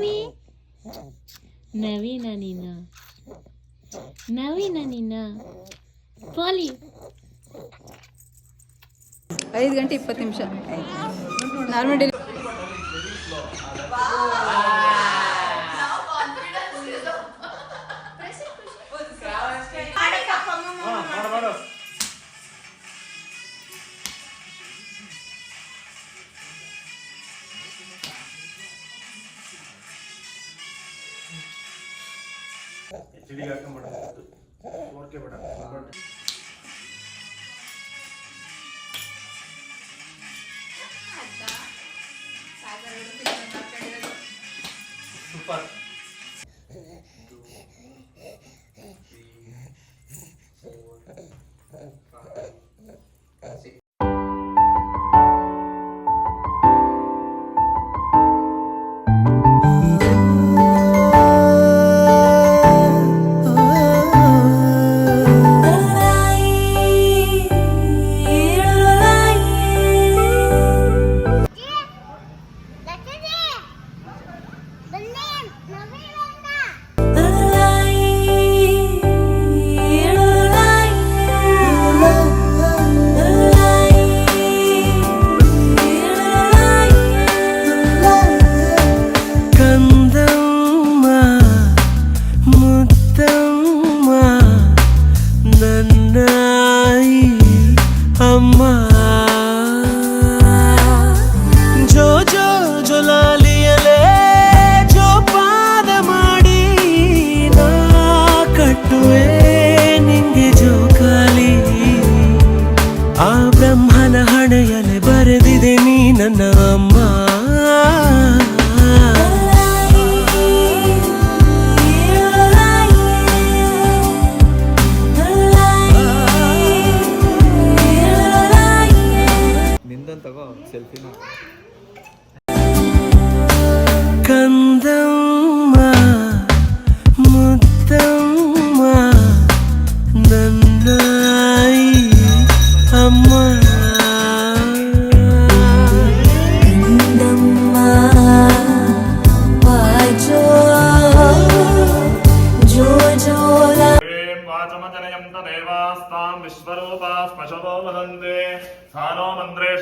ನವಿ? ನವೀನ ನೀನ. ನವೀನ ನೀನ. ಪಾಲಿ. ಐದು ಗಂಟೆ ಇಪ್ಪತ್ತು ನಿಮಿಷ. ನಾರ್ಮಲ್ ಡೆಲಿ ശല്യമാക്കാൻ പാടാ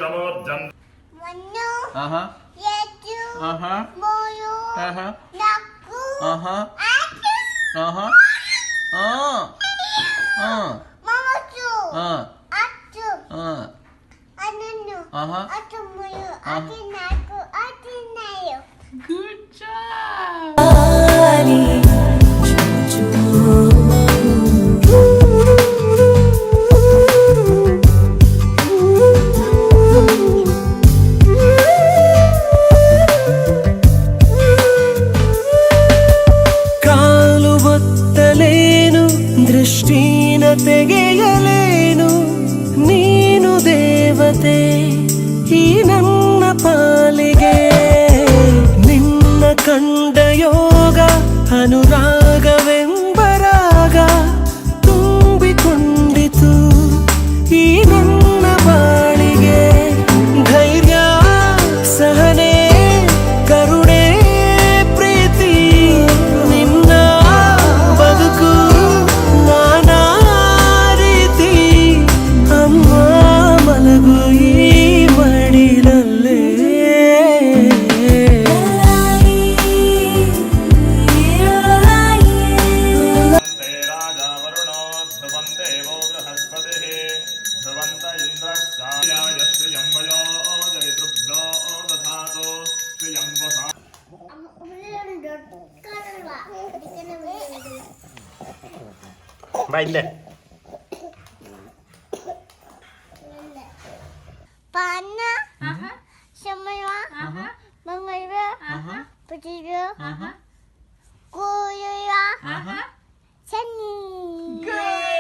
समोद्यन्त मन्नु अहा येजु अहा मोयु अहा नक्कु अहा आचु अहा अ अ ममचु अ आचु अ अनुनु अहा आचु मोयु आचु नाचु ದೃಷ್ಟಿನ ತೆಗೆಯಲೇನು? ನೀನು ದೇವತೆ ಈ ನನ್ನ ಪಾಲಿಗೆ. ನಿನ್ನ ಕಂಡ ಯೋಗ ಅನುರಾಗವೆಂಬರಾಗ അല്ലേ Pana, uh-huh. semua, uh-huh. mengapa, uh-huh. berdiri, uh-huh. guru, uh-huh. seni. Good.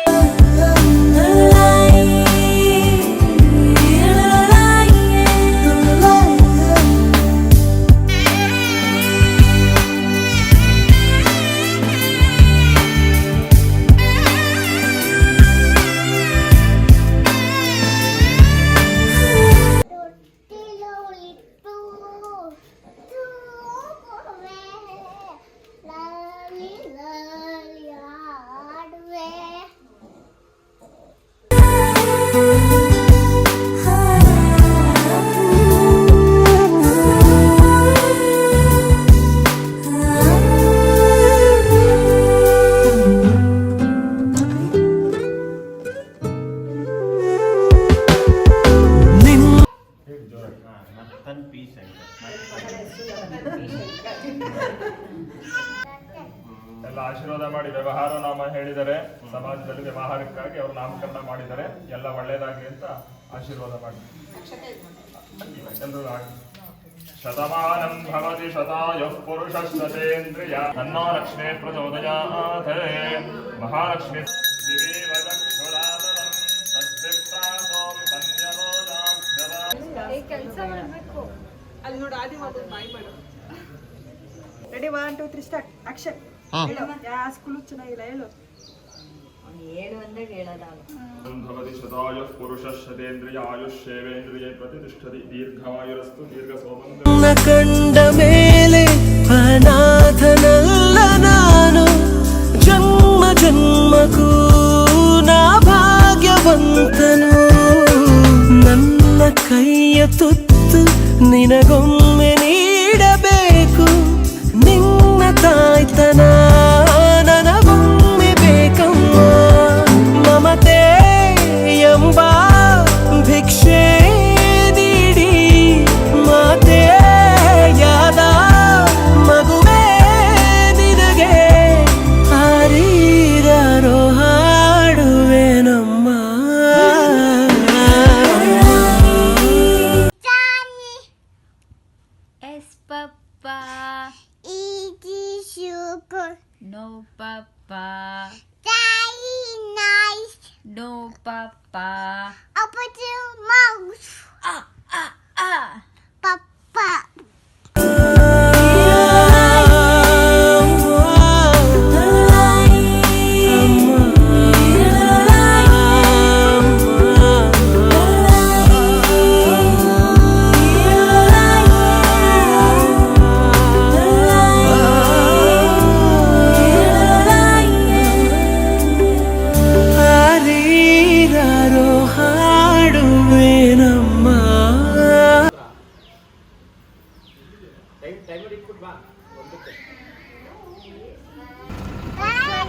ಎಲ್ಲ ಆಶೀರ್ವಾದ ಮಾಡಿ ವ್ಯವಹಾರ ನಾಮ ಹೇಳಿದರೆ ಸಮಾಜದಲ್ಲಿ ವ್ಯವಹಾರಕ್ಕಾಗಿ ಅವರು ನಾಮಕರಣ ಮಾಡಿದರೆ ಎಲ್ಲ ಒಳ್ಳೆಯದಾಗಿ ಅಂತ ಆಶೀರ್ವಾದ ಮಾಡಿ. ಎಲ್ಲರೂ ಶತಮಾನಂ ಭವತಿ ಶತಾಯುಃ ಪುರುಷಸ್ತೇಂದ್ರಿಯ ತನ್ನೋ ಲಕ್ಷ್ಮೇ ಪ್ರಚೋದಯ ಮಹಾಲಕ್ಷ್ಮಿ ಕೆಲಸ ಮಾಡಬೇಕು ಅಲ್ಲಿ ನೋಡಿ ಆದಿ ಬಾಯ್ ready one two three start action ಯಾವ ಸ್ಕೂಲು ಚೆನ್ನಾಗಿಲ್ಲ ಹೇಳು. ಪ್ರತಿಷ್ಠತಿ. ದೀರ್ಘ ಕಂಡ ಮೇಲೆ ಅನಾಥನಲ್ಲ ನಾನು. ಜನ್ಮ ಜನ್ಮಕ್ಕೂ ನಾ ಭಾಗ್ಯವಂತನು. ನನ್ನ ಕೈಯ ತುತ್ತು ನಿನಗೊಮ್ಮೆ Papa. No, Papa. Daddy, nice. No, Papa. Open your mouth. Ah, ah, ah.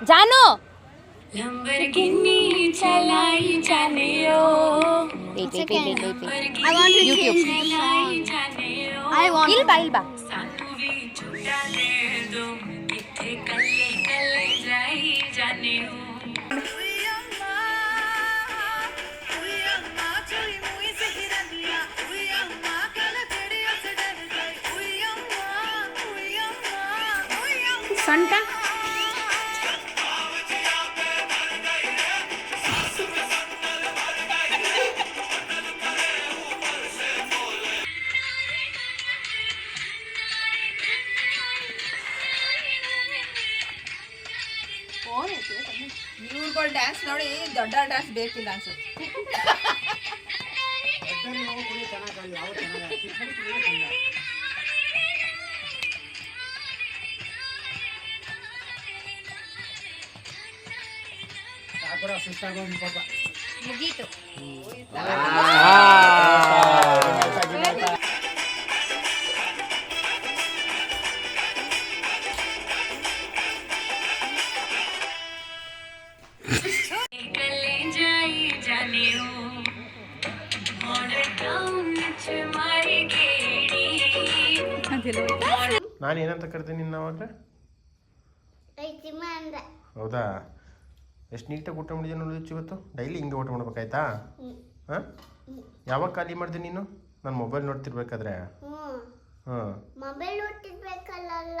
জানো? ইলবা ইলবা जाने हो ನೋಡಿ ದೊಡ್ಡ ಡ್ಯಾನ್ಸ್ ಬೇಕಿಲ್ಲ ಅನ್ಸುತ್ತೆ ಮುಗೀತು ನಾನು ಏನಂತ ಕರಿತೀನಿ ನಿನ್ನ ಅವಾಗ? ಐತಿ ಮಂದ ಹೌದಾ? ಎಷ್ಟು ನೀಟಾಗಿ ಊಟ ಮಾಡಿದ್ಯಾ ನೋಡಿ ಇವತ್ತು? ಡೈಲಿ ಹಿಂಗೆ ಊಟ ಮಾಡ್ಬೇಕಾಯ್ತಾ? ಹಾಂ? ಯಾವಾಗ ಖಾಲಿ ಮಾಡಿದೆ ನೀನು? ನಾನು ಮೊಬೈಲ್ ನೋಡ್ತಿರ್ಬೇಕಾದ್ರೆ? ಹಾಂ. ಮೊಬೈಲ್ ಒಟ್ಟಿರ್ಬೇಕಲ್ಲ